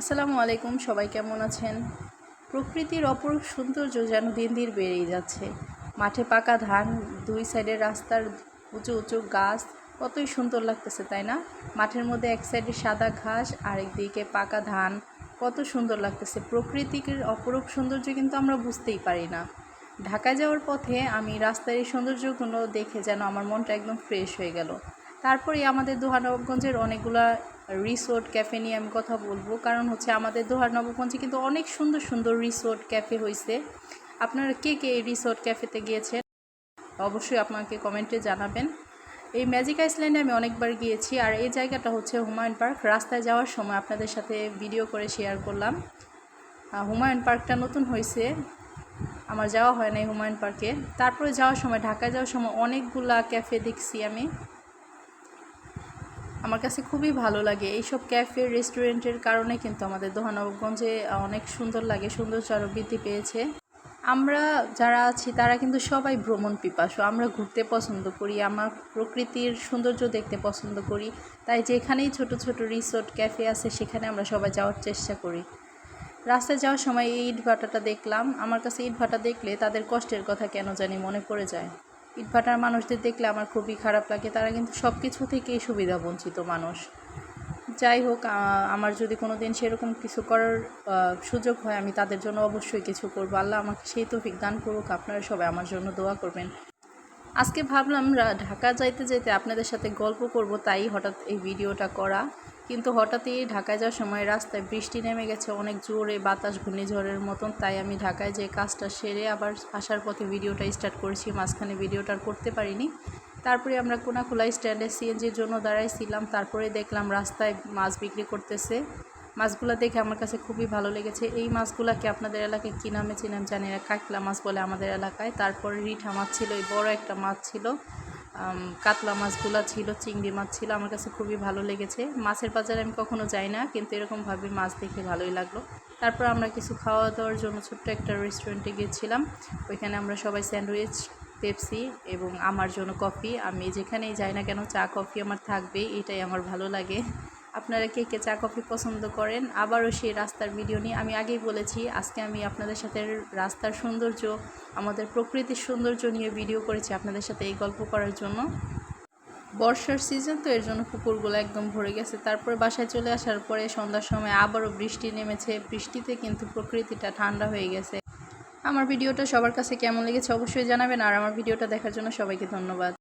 আসসালামু আলাইকুম, সবাই কেমন আছেন? প্রকৃতির অপরূপ সৌন্দর্য যেন দিন দিন বেড়েই যাচ্ছে। মাঠে পাকা ধান, দুই সাইডে রাস্তার উঁচু উঁচু গাছ, কতই সুন্দর লাগতেছে, তাই না? মাঠের মধ্যে এক সাইডে সাদা ঘাস, আরেক দিকে পাকা ধান, কত সুন্দর লাগতেছে। প্রকৃতির অপরূপ সৌন্দর্য কিন্তু আমরা বুঝতেই পারি না। ঢাকা যাওয়ার পথে আমি রাস্তার এই সৌন্দর্যগুলো দেখে যেন আমার মনটা একদম ফ্রেশ হয়ে গেল। তারপরে আমাদের দোহানবগঞ্জের অনেকগুলা রিসোর্ট ক্যাফে নিয়ে আমি কথা বলব। কারণ হচ্ছে আমাদের দোহার নবগঞ্জে কিন্তু অনেক সুন্দর সুন্দর রিসোর্ট ক্যাফে হয়েছে আপনারা কে কে এই রিসোর্ট ক্যাফেতে গিয়েছেন? অবশ্যই আপনাকে কমেন্টে জানাবেন। এই ম্যাজিক আইসল্যান্ডে আমি অনেকবার গিয়েছি আর এই জায়গাটা হচ্ছে হুমায়ুন পার্ক। রাস্তায় যাওয়ার সময় আপনাদের সাথে ভিডিও করে শেয়ার করলাম। হুমায়ুন পার্কটা নতুন হয়েছে আমার যাওয়া হয় নাই হুমায়ুন পার্কে। তারপরে যাওয়ার সময়, ঢাকায় যাওয়ার সময় অনেকগুলা ক্যাফে দেখছি আমি। আমার কাছে খুবই ভালো লাগে। এইসব ক্যাফে, রেস্টুরেন্টের কারণে কিন্তু আমাদের দোহানবগঞ্জে অনেক সুন্দর লাগে, সৌন্দর্য আরও বৃদ্ধি পেয়েছে। আমরা যারা আছি, তারা কিন্তু সবাই ভ্রমণ পিপাসু। আমরা ঘুরতে পছন্দ করি, আমার প্রকৃতির সৌন্দর্য দেখতে পছন্দ করি। তাই যেখানেই ছোট ছোট রিসোর্ট, ক্যাফে আছে, সেখানে আমরা সবাই যাওয়ার চেষ্টা করি। রাস্তায় যাওয়ার সময় এই ইট ভাটাটা দেখলাম। আমার কাছে ইট ভাটা দেখলে তাদের কষ্টের কথা কেন জানি মনে পড়ে যায়। ইট ভাটার মানুষদের দেখলে আমার খুবই খারাপ লাগে। তারা কিন্তু সব কিছু থেকেই সুবিধা বঞ্চিত মানুষ। যাই হোক আমার যদি কোনো দিন সেরকম কিছু করার সুযোগ হয়, আমি তাদের জন্য অবশ্যই কিছু করব। আল্লাহ আমাকে সেই তো দান করুক, আপনারা সবাই আমার জন্য দোয়া করবেন। আজকে ভাবলাম ঢাকা যাইতে যেতে আপনাদের সাথে গল্প করব, তাই হঠাৎ এই ভিডিওটা করা। কিন্তু হঠাৎই ঢাকায় যাওয়ার সময় রাস্তায় বৃষ্টি নেমে গেছে, অনেক জোরে বাতাস, ঘূর্ণিঝড়ের মতন। তাই আমি ঢাকায় যে কাজটা সেরে আবার আসার পথে ভিডিওটা স্টার্ট করেছি, মাঝখানে ভিডিওটা করতে পারিনি। তারপরে আমরা কোনাকুলা স্ট্যান্ডে সিএনজির জন্য দাঁড়াইছিলাম, তারপরে দেখলাম রাস্তায় মাছ বিক্রি করতেছে। মাছগুলো দেখে আমার কাছে খুবই ভালো লেগেছে। এই মাছগুলোকে আপনাদের এলাকায় কী নামে চিনাম জানি না, কাকলা মাছ বলে আমাদের এলাকায়। তারপরে রিঠা মাছ ছিল, এই বড় একটা মাছ ছিল। কাতলা মাছগুলো ছিল, চিংড়ি মাছ ছিল, আমার কাছে খুবই ভালো লেগেছে। মাছের বাজারে আমি কখনো যাই না, কিন্তু এরকমভাবে মাছ দেখে ভালোই লাগল। তারপর আমরা কিছু খাওয়া দাওয়ার জন্য ছোট্ট একটা রেস্টুরেন্টে গিয়েছিলাম। ওইখানে আমরা সবাই স্যান্ডউইচ, পেপসি এবং আমার জন্য কফি। আমি যেখানেই যাই না কেন, চা, কফি আমার থাকবে এটাই আমার ভালো লাগে। আপনারা কে কে চা কফি পছন্দ করেন? আবারও সেই রাস্তার ভিডিও নিয়ে আমি আগেই বলেছি, আজকে আমি আপনাদের সাথে রাস্তার সৌন্দর্য, আমাদের প্রকৃতির সৌন্দর্য নিয়ে ভিডিও করেছি আপনাদের সাথে এই গল্প করার জন্য। বর্ষার সিজন তো এর জন্য পুকুরগুলো একদম ভরে গেছে। তারপরে বাসায় চলে আসার পরে সন্ধ্যার সময় আবারও বৃষ্টি নেমেছে। বৃষ্টিতে কিন্তু প্রকৃতিটা ঠান্ডা হয়ে গেছে। আমার ভিডিওটা সবার কাছে কেমন লেগেছে অবশ্যই জানাবেন, আর আমার ভিডিওটা দেখার জন্য সবাইকে ধন্যবাদ।